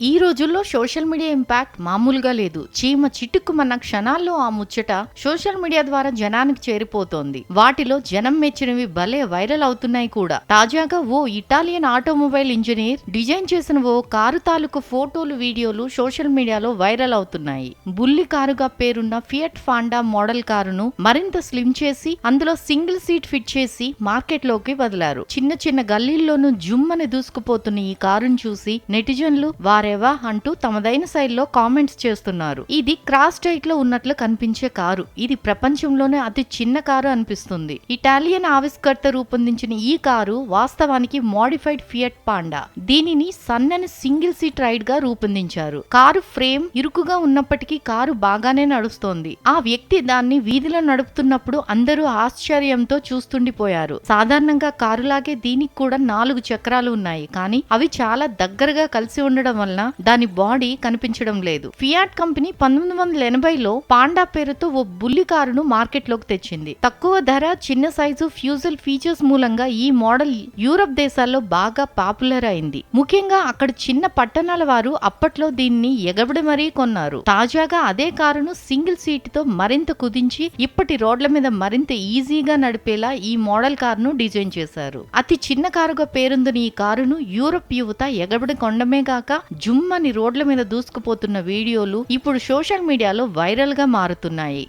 ఈ రోజుల్లో social media impact మామూలుగా లేదు. చీమ చిటుక్కుమన్న క్షణాల్లో ఆ ముచ్చట సోషల్ మీడియా ద్వారా జనానికి చేరిపోతోంది. వాటిలో జనం మెచ్చినవి భలే వైరల్ అవుతున్నాయి కూడా. తాజాగా ఓ ఇటాలియన్ ఆటోమొబైల్ ఇంజనీర్ డిజైన్ చేసిన ఓ కారు తాలూకు ఫోటోలు వీడియోలు సోషల్ మీడియాలో వైరల్ అవుతున్నాయి. బుల్లి కారుగా పేరున్న ఫియట్ ఫాండా మోడల్ కారును మరింత స్లిమ్ చేసి అందులో సింగిల్ సీట్ ఫిట్ చేసి మార్కెట్లోకి వదిలారు. చిన్న చిన్న గల్లీల్లోనూ జుమ్మని దూసుకుపోతున్న ఈ కారును చూసి నెటిజన్లు వారి వారేవా అంటూ తమదైన శైలిలో కామెంట్స్ చేస్తున్నారు. ఇది క్రాస్ టైట్లో ఉన్నట్లు కనిపించే కారు. ఇది ప్రపంచంలోనే అతి చిన్న కారు అనిపిస్తుంది. ఇటాలియన్ ఆవిష్కర్త రూపొందించిన ఈ కారు వాస్తవానికి మోడిఫైడ్ ఫియట్ పాండా. దీనిని సన్నని సింగిల్ సీట్ రైడ్గా రూపొందించారు. కారు ఫ్రేమ్ ఇరుకుగా ఉన్నప్పటికీ కారు బాగానే నడుస్తోంది. ఆ వ్యక్తి దాన్ని వీధిలో నడుపుతున్నప్పుడు అందరూ ఆశ్చర్యంతో చూస్తుండిపోయారు. సాధారణంగా కారులాగే దీనికి కూడా నాలుగు చక్రాలు ఉన్నాయి. కానీ అవి చాలా దగ్గరగా కలిసి ఉండడం వల్ల వలన దాని బాడీ కనిపించడం లేదు. ఫియాట్ కంపెనీ పంతొమ్మిది వందల ఎనభైలో పాండా పేరుతో ఓ బుల్లి కారును మార్కెట్లోకి తెచ్చింది. తక్కువ ధర చిన్న సైజు ఫ్యూజల్ ఫీచర్స్ మూలంగా ఈ మోడల్ యూరప్ దేశాల్లో బాగా పాపులర్ అయింది. ముఖ్యంగా అక్కడ చిన్న పట్టణాల వారు అప్పట్లో దీన్ని ఎగబడి మరీ కొన్నారు. తాజాగా అదే కారును సింగిల్ సీట్తో మరింత కుదించి ఇప్పటి రోడ్ల మీద మరింత ఈజీగా నడిపేలా ఈ మోడల్ కారును డిజైన్ చేశారు. అతి చిన్న కారుగా పేరొందిన ఈ కారును యూరప్ యువత ఎగబడి కొండమే కాక జుమ్మని రోడ్ల మీద దూసుకుపోతున్న వీడియోలు ఇప్పుడు సోషల్ మీడియాలో వైరల్గా మారుతున్నాయి.